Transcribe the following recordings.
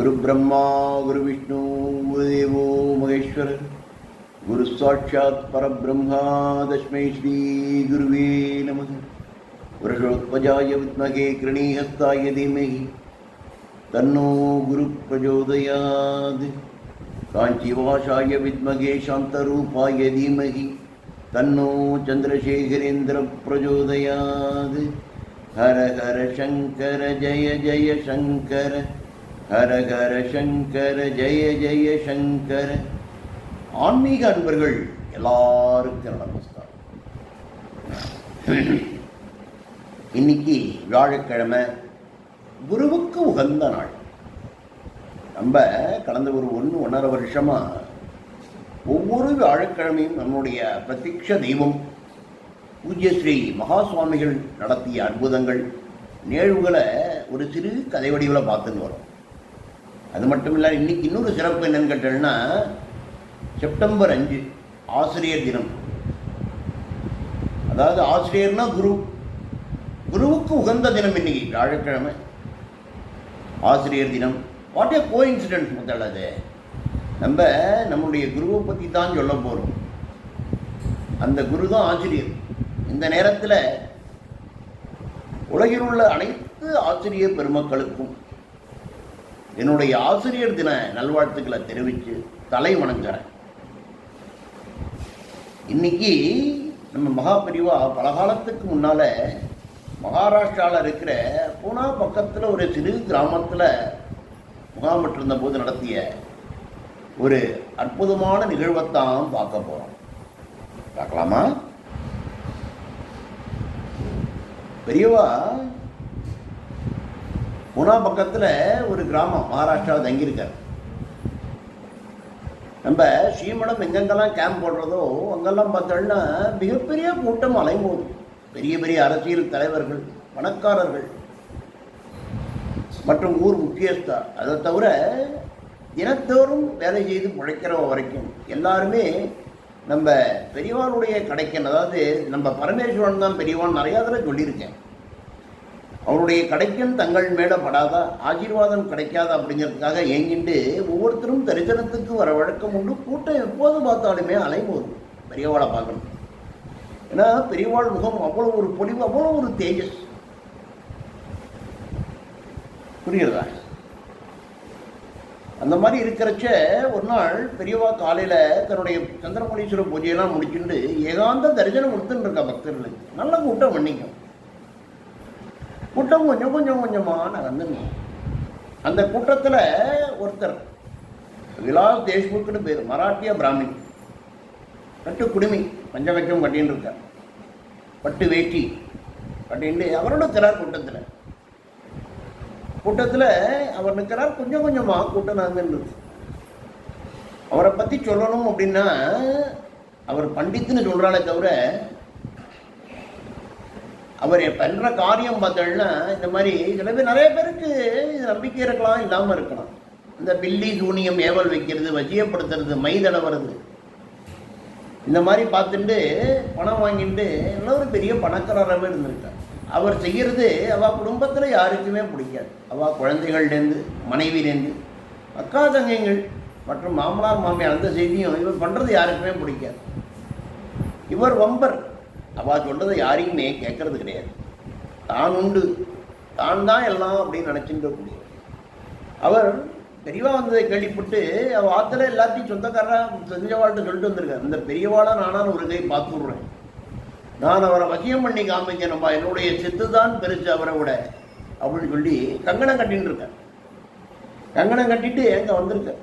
குரு பிரம்மா குரு விஷ்ணு குரு தேவோ மகேஸ்வர குரு சாட்சாத் பரபிரம்மா தஸ்மை ஸ்ரீ குருவே நமக. புருஷோத்பஜாய வித்மகே கிருணீஹஸ்தாய தீமகி. தன்னோ குரு பிரஜோதயாது. காஞ்சிவாசாய வித்மகே சாந்தரூபாய தீமகி. தன்னோ சந்திரசேகரேந்திர பிரஜோதயாது. ஹர ஹர சங்கர ஜய ஜய சங்கர. ஹர ஹர சங்கர ஜெய ஜெய சங்கர. ஆன்மீக அன்பர்கள் எல்லாருக்கும் நமஸ்காரம். இன்னைக்கு வியாழக்கிழமை குருவுக்கு உகந்த நாள். நம்ம கடந்த ஒரு ஒன்று ஒன்றரை வருஷமாக ஒவ்வொரு வியாழக்கிழமையும் நம்முடைய பிரத்யக்ஷ தெய்வம் பூஜ்ய ஸ்ரீ மகா சுவாமிகள் நடத்திய அற்புதங்கள் நிகழ்வுகளை ஒரு சிறு கதை வடிவில் பார்த்துன்னு வரோம். அது மட்டும் இல்லை இன்னைக்கு இன்னொரு சிறப்பு என்னன்னு கேட்டோம்னா செப்டம்பர் அஞ்சு ஆசிரியர் தினம். அதாவது ஆசிரியர்னா குரு. குருவுக்கு உகந்த தினம் இன்னைக்கு வியாழக்கிழமை. ஆசிரியர் தினம். வாட் ஏ கோ இன்சிடென்ட் முதல்ல அது. நம்ம நம்முடைய குருவை பற்றி தான் சொல்ல போகிறோம் அந்த குரு தான் ஆசிரியர். இந்த நேரத்தில் உலகில் உள்ள அனைத்து ஆசிரியர் பெருமக்களுக்கும் என்னுடைய ஆசிரியர் தின நல்வாழ்த்துக்களை தெரிவித்து தலை வணங்குறேன். இன்னைக்கு நம்ம மகாபிரிவா பல காலத்துக்கு முன்னால மகாராஷ்டிராவில் இருக்கிற பூனா பக்கத்தில் ஒரு சிறு கிராமத்தில் முகாமிட்டிருந்த போது நடத்திய ஒரு அற்புதமான நிகழ்வைத்தான் பார்க்க போகிறோம் பார்க்கலாமா? பெரியவா பூனா பக்கத்தில் ஒரு கிராமம் மகாராஷ்டிராவில் தங்கியிருக்கார். நம்ம ஸ்ரீமடம் எங்கெங்கெல்லாம் கேம்ப் போடுறதோ அங்கெல்லாம் பார்த்தோம்னா மிகப்பெரிய கூட்டம் அலைமோது பெரிய பெரிய அரசியல் தலைவர்கள் பணக்காரர்கள் மற்றும் ஊர் முக்கியஸ்தா அதை தவிர தினத்தோறும் வேலை செய்து பிழைக்கிறவ வரைக்கும் எல்லாருமே நம்ம பெரியவானுடைய கடைக்கன் அதாவது நம்ம பரமேஸ்வரன் தான் பெரியவான் நிறையா தடவை சொல்லியிருக்கேன். அவருடைய கிடைக்கும் தங்கள் மேல படாதா? ஆசீர்வாதம் கிடைக்காதா அப்படிங்கிறதுக்காக ஏங்கிண்டு ஒவ்வொருத்தரும் தரிசனத்துக்கு வர வழக்கம் உண்டு. கூட்டம் எப்போது பார்த்தாலுமே அலைமோதும். பெரியவாளை பார்க்கணும். ஏன்னா பெரியவாள் முகம் அவ்வளோ ஒரு பொலிவு அவ்வளோ ஒரு தேஜஸ். புரியுறதா அந்த மாதிரி இருக்கிறச்ச ஒரு நாள் பெரியவா காலையில் தன்னுடைய சந்திரமணீஸ்வர பூஜையெல்லாம் முடிச்சுட்டு ஏகாந்த தரிசனம் கொடுத்துன்னு இருக்கா பக்தர்களுக்கு நல்ல கூட்டம் பண்ணிக்கும் கூட்டம் கொஞ்சம் கொஞ்சம் கொஞ்சமாக நகர்ந்துடணும் அந்த கூட்டத்தில் ஒருத்தர் விலாஸ் தேஷ்முக்னு பேர் மராட்டிய பிராமின் பட்டு குடுமி பஞ்சகச்சம் கட்டின்னு இருக்கார். பட்டு வேட்டி கட்டின்னு அவரோட இருக்கிறார் கூட்டத்தில். கூட்டத்தில் அவர் நிற்கிறார் கொஞ்சம் கொஞ்சமாக கூட்டம் நகர்ந்துன்னு அவரை பற்றி சொல்லணும் அப்படின்னா அவர் பண்டித்துன்னு சொல்கிறாலே தவிர அவர் பண்ணுற காரியம் பார்த்தோம்னா இந்த மாதிரி சில பேர் நிறைய பேருக்கு இது நம்பிக்கை இருக்கலாம் இல்லாமல் இருக்கலாம். இந்த பில்லி சூனியம் ஏவல் வைக்கிறது வஜியப்படுத்துறது மை தடவுறது இந்த மாதிரி பார்த்துட்டு பணம் வாங்கிட்டு எல்லாம் ஒரு பெரிய பணக்காரராகவே இருந்திருக்கார். அவர் செய்கிறது அவள் குடும்பத்தில் யாருக்குமே பிடிக்காது. அவள் குழந்தைகள்லேருந்து மனைவியிலேருந்து அக்கா தங்கைகள் மற்றும் மாமனார் மாமியார் அந்த செய்தியும் இவர் பண்ணுறது யாருக்குமே பிடிக்காது. இவர் வம்பர். அவள் சொல்கிறத யாரையுமே கேட்கறது கிடையாது. தான் உண்டு. தான் தான் எல்லாம் அப்படின்னு நினச்சிட்டு கூடிய அவர் பெரியவா வந்ததை கேள்விப்பட்டு அவள் ஆற்றுல எல்லாத்தையும் சொந்தக்காரராக செஞ்சவாள்கிட்ட சொல்லிட்டு வந்திருக்கார். இந்த பெரியவாளை நானான ஒரு கை பார்த்து விட்றேன். நான் அவரை வசியம் பண்ணி காமிக்கணும்பா என்னுடைய சித்து தான் பெருசு அவரை விட. அப்படின்னு சொல்லி கங்கணம் கட்டின்னு இருக்கேன் கங்கணம் கட்டிட்டு எங்கே வந்திருக்கேன்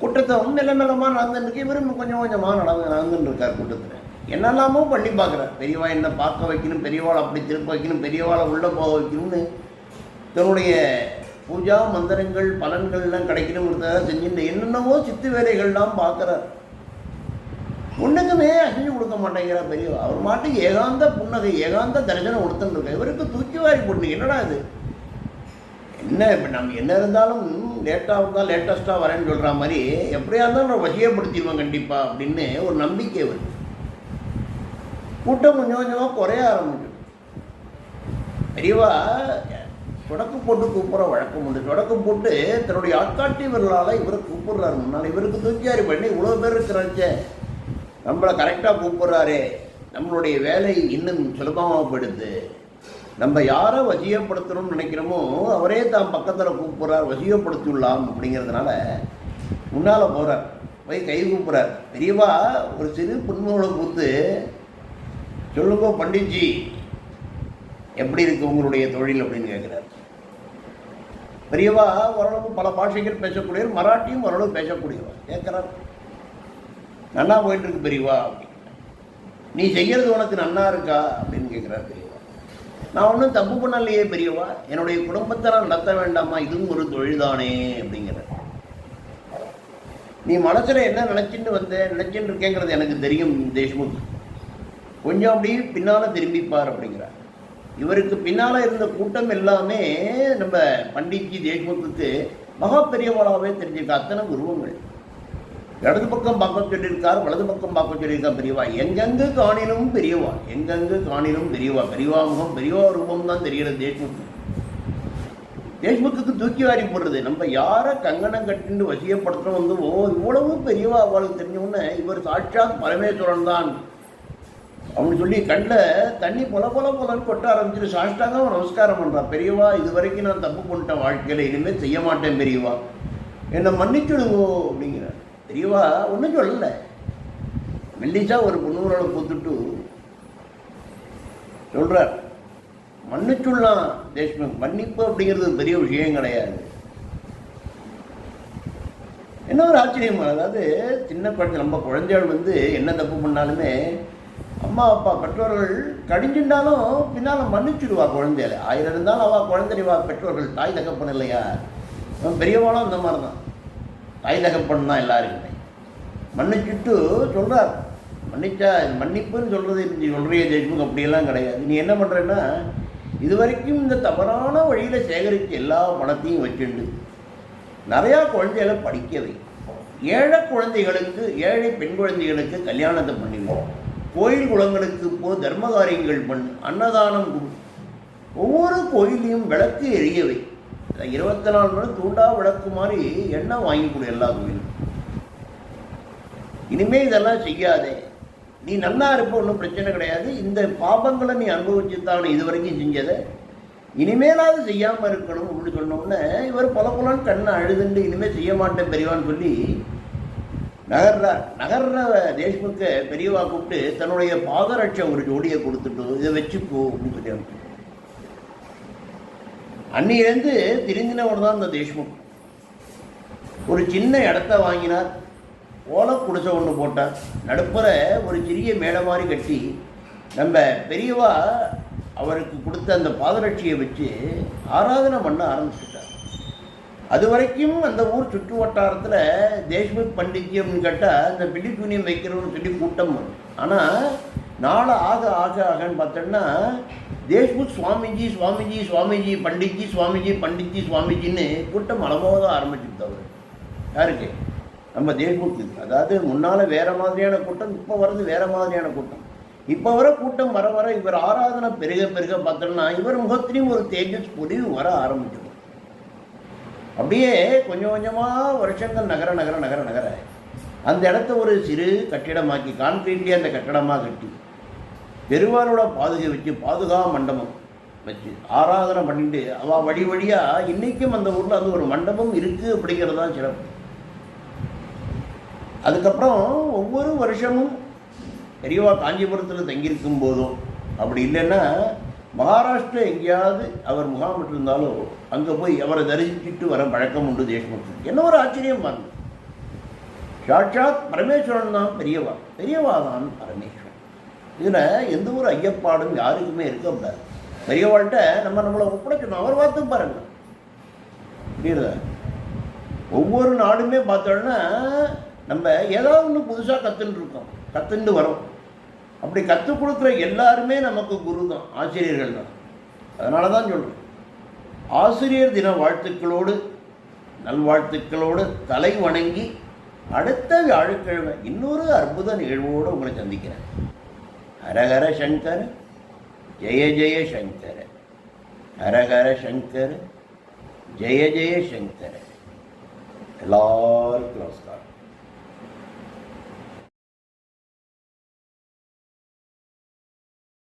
கூட்டத்தை மெல்ல மெல்லமாக நடந்துருக்கு இவரும் கொஞ்சம் கொஞ்சமாக நடந்து நடந்துட்டு இருக்கார் கூட்டத்தில். என்னெல்லாமோ பண்ணி பார்க்குறார். பெரியவா என்ன பார்க்க வைக்கணும் பெரியவாளை அப்படி திருப்ப வைக்கணும் பெரியவாளை உள்ளே போக வைக்கணும்னு தன்னுடைய பூஜா மந்திரங்கள் பலன்கள்லாம் கிடைக்கணுங்கிறத செஞ்சுட்டு என்னென்னவோ சித்து வேலைகள்லாம் பார்க்குறார். ஒன்றுக்குமே அசைஞ்சு கொடுக்க மாட்டேங்கிறார் பெரியவா. அவர் மாட்டுக்கு ஏகாந்த புன்னகை ஏகாந்த தரிசனம் கொடுத்துட்டு இருக்க இவருக்கு தூக்கி வாரி போட்டு என்னடா இது? என்ன இப்போ நம்ம என்ன இருந்தாலும் லேட்டாக இருந்தால் லேட்டஸ்ட்டாக வரேன்னு சொல்கிற மாதிரி எப்படியா இருந்தாலும் நான் வசியப்படுத்திடுவேன் கண்டிப்பாக அப்படின்னு ஒரு நம்பிக்கை வருது. கூட்டம் கொஞ்சம் கொஞ்சமாக குறைய ஆரம்பிச்சு தெரியவா தொடக்கம் போட்டு கூப்பிட்ற வழக்கம் உண்டு. தொடக்கம் போட்டு தன்னுடைய ஆட்காட்டி விரலால் இவரை கூப்பிடுறாரு. முன்னால் இவருக்கு தூக்கியாரி பண்ணி இவ்வளோ பேர் இருக்கிறாச்சே. நம்மளை கரெக்டாக கூப்பிடுறாரே. நம்மளுடைய வேலை இன்னும் சுலபமாகப்படுது. நம்ம யாரை வசியப்படுத்தணும்னு நினைக்கிறோமோ அவரே தான் பக்கத்தில் கூப்பிட்றார் வசியப்படுத்தியுள்ளாம் அப்படிங்கிறதுனால முன்னால் போகிறார் போய் கை கூப்பிட்றார். பெரியவா ஒரு சிறு புன்முகளை கூத்து சொல்லுங்க பண்டிட்ஜி எப்படி இருக்கு உங்களுடைய தொழில் அப்படின்னு கேட்குறாரு. பெரியவா ஓரளவு பல பாஷைகள் பேசக்கூடியவர் மராட்டியும் ஓரளவு பேசக்கூடியவர். கேட்குறார். நல்லா போயிட்டு இருக்கு பெரியவா அப்படின்னு. நீ செய்கிறது உனக்கு நன்னா இருக்கா? அப்படின்னு கேட்குறார் பெரியவா. நான் ஒன்றும் தப்பு பண்ணலையே பெரியவா? என்னுடைய குடும்பத்தை நான் நடத்த வேண்டாமா? இதுவும் ஒரு தொழில்தானே அப்படிங்கிற நீ மனசுல என்ன நினைச்சிட்டு வந்த நினைச்சிட்டு இருக்கேங்கிறது எனக்கு தெரியும் தேஷ்முக். கொஞ்சம் அப்படி பின்னால திரும்பிப்பார் அப்படிங்கிறார். இவருக்கு பின்னால இருந்த கூட்டம் எல்லாமே நம்ம பண்டிட்ஜி தேஷ்முக்கு மகா பெரியவளாவே தெரிஞ்சிருக்க அத்தனை உருவங்கள். இடது பக்கம் பார்க்க சொல்லியிருக்கார் வலது பக்கம் பார்க்க சொல்லியிருக்கார் பெரியவா. எங்கெங்கு காணிலும் பெரியவா. எங்கெங்கு காணிலும் பெரியவா. பெரியவா முகம் பெரியவா ரூபம் தான் தெரிகிறது தேஷ்முக்கு தேஷ்முக்கு தூக்கி வாரி போடுறது. நம்ம யாரை கங்கணம் கட்டிண்டு வசியப்படுத்தணும் வந்து ஓ இவ்வளவு பெரியவா அவளுக்கு தெரிஞ்ச இவர் சாட்சாத் பரமேஸ்வரன் தான். அப்படின்னு சொல்லி கண்ணில் தண்ணி பொல பொல பொலன்னு கொட்ட ஆரம்பிச்சுட்டு சாஷ்டாங்கம் நமஸ்காரம் பண்ணுறான் பெரியவா இது வரைக்கும் நான் தப்பு பண்ணிட்டேன் வாழ்க்கையில் இனிமேல் செய்ய மாட்டேன் பெரியவா. என்னை மன்னிச்சுடுங்கோ அப்படிங்கிறார். தெரியவா ஒன்றும் சொல்லலை. மெல்லிசா ஒரு பொண்ணூரோட கூத்துட்டு சொல்கிறார் மன்னிச்சுடலாம் தேஷ்முக் மன்னிப்பு அப்படிங்கிறது பெரிய விஷயம் கிடையாது. என்ன ஒரு ஆச்சரியம்? அதாவது சின்ன குழந்தை நம்ம குழந்தைகள் வந்து என்ன தப்பு பண்ணாலுமே அம்மா அப்பா பெற்றோர்கள் கடிஞ்சிருந்தாலும் பின்னால் மன்னிச்சுடுவா குழந்தையில ஆயிரம் இருந்தாலும் அவள் குழந்தைவா பெற்றோர்கள் தாய் தகப்பன் இல்லையா? அவன் பெரியவாளும் அந்த மாதிரி தான் தாய் தான் எல்லாருக்குமே. மன்னிச்சுட்டு சொல்கிறார் மன்னிச்சா மன்னிப்புன்னு சொல்கிறது நீ சொல்கிறிய ஜெயிச்சுக்கு அப்படியெல்லாம் கிடையாது. நீ என்ன பண்ணுறேன்னா இது வரைக்கும் இந்த தவறான வழியில் சேகரித்து எல்லா பணத்தையும் வச்சுண்டு நிறையா குழந்தைகளை படிக்கவை ஏழை குழந்தைகளுக்கு ஏழை பெண் குழந்தைகளுக்கு கல்யாணத்தை பண்ணிடுவோம் கோயில் குளங்களுக்கு போ தர்ம காரியங்கள் பண்ணு அன்னதானம் கொடு. ஒவ்வொரு கோயிலையும் விளக்கு எரியவை இருபத்தி நாலு மணி தூண்டா விளக்கு மாதிரி எண்ணெய் வாங்கி கொடு எல்லா கோயிலும். இனிமே இதெல்லாம் செய்யாதே. நீ நல்லா இருப்ப ஒன்றும் பிரச்சனை கிடையாது. இந்த பாபங்களை நீ அனுபவிச்சுத்தான் இது வரைக்கும் செஞ்சதை. இனிமேலாவது செய்யாமல் இருக்கணும் அப்படின்னு சொன்னோம்னே இவர் பல புலன் கண்ணை அழுதுண்டு இனிமேல் செய்ய மாட்டேன் பெரியவான்னு சொல்லி நகர்ற நகர்ற தேஷ்முக்க பெரியவா கூப்பிட்டு தன்னுடைய பாதரட்சை ஒரு ஜோடியை கொடுத்துட்டு இதை வச்சுக்கோ அப்படின்னு சொல்லி அன்னிலேருந்து அன்னியிலேருந்து தான் இந்த தேஷ்முக் ஒரு சின்ன இடத்த வாங்கினார். ஓலை குடிசை ஒன்று போட்டார். நடுப்புற ஒரு சிறிய மேடை மாதிரி கட்டி நம்ம பெரியவா அவருக்கு கொடுத்த அந்த பாதரட்சியை வச்சு ஆராதனை பண்ண ஆரம்பிச்சுட்டார். அது வரைக்கும் அந்த ஊர் சுற்று வட்டாரத்தில் தேஷ்முக் பண்டித்தியம்னு கேட்டால் இந்த பில்லிசூனியம் வைக்கிறோம்னு சொல்லி கூட்டம் வரும். ஆனால் நாளை ஆக ஆக ஆகன்னு பார்த்தோன்னா தேஷ்முக் சுவாமிஜி சுவாமிஜி சுவாமிஜி பண்டிட்ஜி சுவாமிஜி பண்டிட்ஜி சுவாமிஜின்னு கூட்டம் அளவாக ஆரம்பிச்சுட்டு அவர் யாருக்கு? நம்ம தேஷ்முக்கு. அதாவது முன்னால் வேறு மாதிரியான கூட்டம் இப்போ வர்றது வேறு மாதிரியான கூட்டம். இப்போ வர கூட்டம் வர வர இவர் ஆராதனை பெருக பெருக பார்த்தோம்னா இவர் முகத்திலையும் ஒரு தேஜஸ் பொடிவு வர ஆரம்பிச்சிடும் அப்படியே கொஞ்சம் கொஞ்சமாக வருஷங்கள் நகர நகர நகர நகர அந்த இடத்த ஒரு சிறு கட்டிடமாக்கி கான்கிரீட்லேயே அந்த கட்டடமாக கட்டி பெருவாரோட பாதுகை வச்சு பாதுகா மண்டபம் வச்சு ஆராதனை பண்ணிட்டு அவள் வழி வழியாக இன்றைக்கும் அந்த ஊரில் அது ஒரு மண்டபம் இருக்குது அப்படிங்கிறது தான் சிறப்பு. அதுக்கப்புறம் ஒவ்வொரு வருஷமும் பெரியவா காஞ்சிபுரத்தில் தங்கியிருக்கும் போதும் அப்படி இல்லைன்னா மகாராஷ்டிரா எங்கேயாவது அவர் முகாமிட்டிருந்தாலும் அங்கே போய் அவரை தரிசிச்சுட்டு வர பழக்கம் உண்டு தேஷ்முக்கு என்ன ஒரு ஆச்சரியம் பாருங்க. சாட்சாத் பரமேஸ்வரன் தான் பெரியவா. பெரியவா தான் பரமேஸ்வரன். இதில் எந்த ஒரு ஐயப்பாடும் யாருக்குமே இருக்கக்கூடாது பெரியவாள்கிட்ட நம்ம நம்மளை ஒப்படைக்கணும். அவர் பார்த்தும் பாருங்க. புரியுதா? ஒவ்வொரு நாடுமே பார்த்தோன்னா நம்ம ஏதாவது ஒன்று புதுசாக கற்றுன்னு இருக்கோம். கற்றுண்டு வரோம். அப்படி கற்றுக் கொடுக்குற எல்லாருமே நமக்கு குரு தான் ஆசிரியர்கள் தான். அதனால தான் சொல்கிறேன் ஆசிரியர் தின வாழ்த்துக்களோடு நல்வாழ்த்துக்களோடு தலை வணங்கி அடுத்த வியாழக்கிழமை இன்னொரு அற்புத நிகழ்வோடு உங்களை சந்திக்கிறேன். ஹரஹர சங்கர் ஜெய ஜெய சங்கர். ஹரஹர சங்கர் ஜெய ஜெய சங்கர். எல்லாருக்கும் நமஸ்காரம்